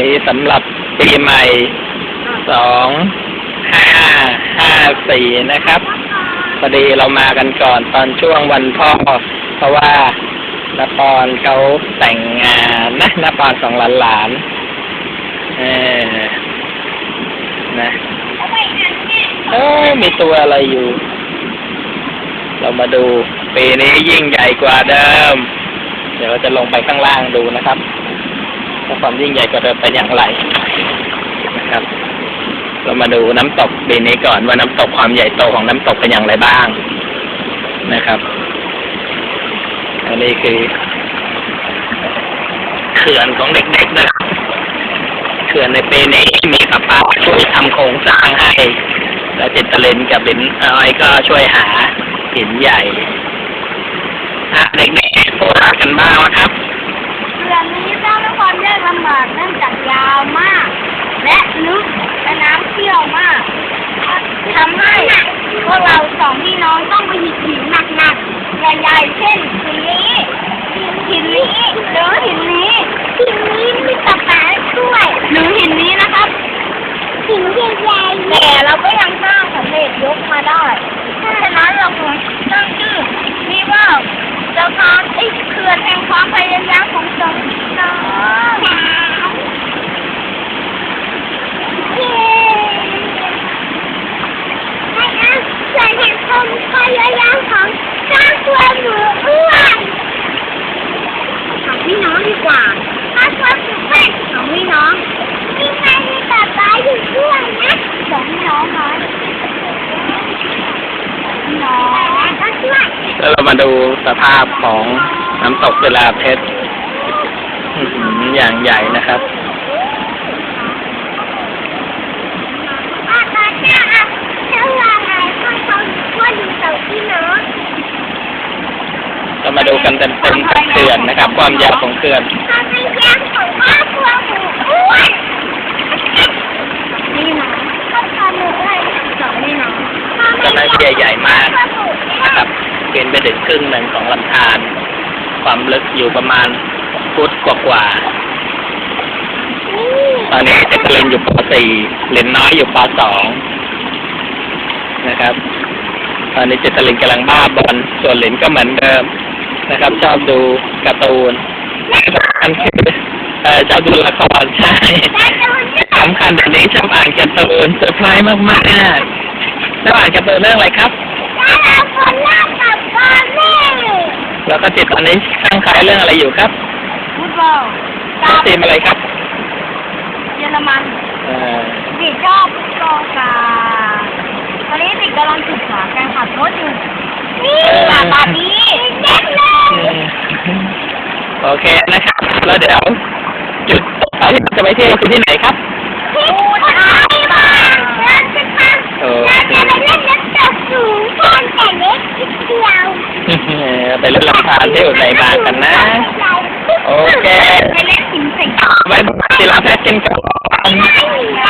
นี้สำหรับปีใหม่สองห้าห้าสี่นะครับพอดีเรามากันก่อนตอนช่วงวันพ่อ เพราะว่านปอนเขาแต่งงานนะนปอนสองหลานๆเออนะเอ้ยมีตัวอะไรอยู่ เรามาดูปีนี้ยิ่งใหญ่กว่าเดิม เดี๋ยวจะลงไปข้างล่างดูนะครับ ว่าความยิ่งใหญ่กว่าเดิมเป็นอย่างไรนะครับ เรามาดูน้ำตกปีนี้ก่อนว่าน้ำตกความใหญ่โตของน้ำตกเป็นอย่างไรบ้างนะครับ อันนี้คือเขื่อนของเด็กๆนะครับเขื่อนในปีนี้มีป้าป้าช่วยทำโครงสร้างให้แล้วจิตเลนกับลินอ้อยก็ช่วยหาหินใหญ่เด็กๆพูดกันบ้างนะครับเขื่อนนี้สร้างามยากลำบากเนื่องจากยาวมาก และลึกและน้ำเชี่ยวมากทำให้พวกเราสองพี่น้องต้องไปหยิบหินหนักๆใหญ่ๆเช่นหินนี้หินนี้หรือหินนี้หินนี้มีตะปาด้วย หรือหินนี้นะครับหินใหญ่ๆแต่เราก็ยังสร้างสำเร็จยกมาได้เพราะฉะนั้นเราควรตั้งชื่อนี่ว่าสะพานไอ้เขื่อนแห่งความพยายามของสองพี่น้องเย้ให้นะเขื่อนแห่งความพยายามของสร้างตัวหนูอ้วนสองพี่น้องดีกว่าสร้างตัวหนูอ้วนสองพี่น้องมีใครมีตาตาอยู่ด้วยนะสองพี่น้องน้อยพี่น้องก็ช่วย แล้วเรามาดูสภาพของน้ำตกเวลาเพชรอื้อหืออย่างใหญ่นะครับอาตาจ้าเจ้าอะไรข้างเขาว่าดูเต่าพี่น้องเรามาดูกันเต็มๆกับเขื่อนนะครับ ความยาวของเขื่อนทำให้ยางของครอบครัวหมูอ้วนนี่นะครอบครัวหมูอ้วนสองนี่นะต้นไม้ใหญ่ๆมากนะครับเกินไปถึงครึ่งหนึ่งของลำธารความลึกอยู่ประมาณฟุตกว่าๆตอนนี้เด็กเรียนอยู่ป .4 เรียนน้อยอยู่ป .2 นะครับ ตอนนี้เจตลินกำลังบ้าบอลส่วนหลนก็เหมือนเดิมนะครับ ชอบดูการ์ตูนอันคือเออชอบดูละครใช่สำคัญแบบนี้ชอบอ่านการ์ตูนเซอร์ไพรส์มากๆแล้วอ่านการ์ตูนเรื่องอะไรครับ คนล่ากับก้อนแม่แล้วก็จิตตอนนี้ข้างใครเรื่องอะไรอยู่ครับฟุตบอลน้องทีมอะไรครับ เยอรมันเอ่อเด็กชอบฟุตบอลกันตอนนี้เด็กกำลังศึกษาการขับรถอยู่นี่บาบาบี้เด็กเลยโอเคนะครับแล้วเดี๋ยวจุดต่อไปที่เราจะไปเที่ยวคือที่ไหนครับที่ท้ายบ้านเราจะทำเราจะไปเล่นน้ำตกสูงชันแต่เล็กนิดเดียว ไปเล่นลำธารที่อุทัยบางกันนะ โอเคไปเล่นหินใส่ไว้ที่เราแพ้กินก่อนไม่มีได้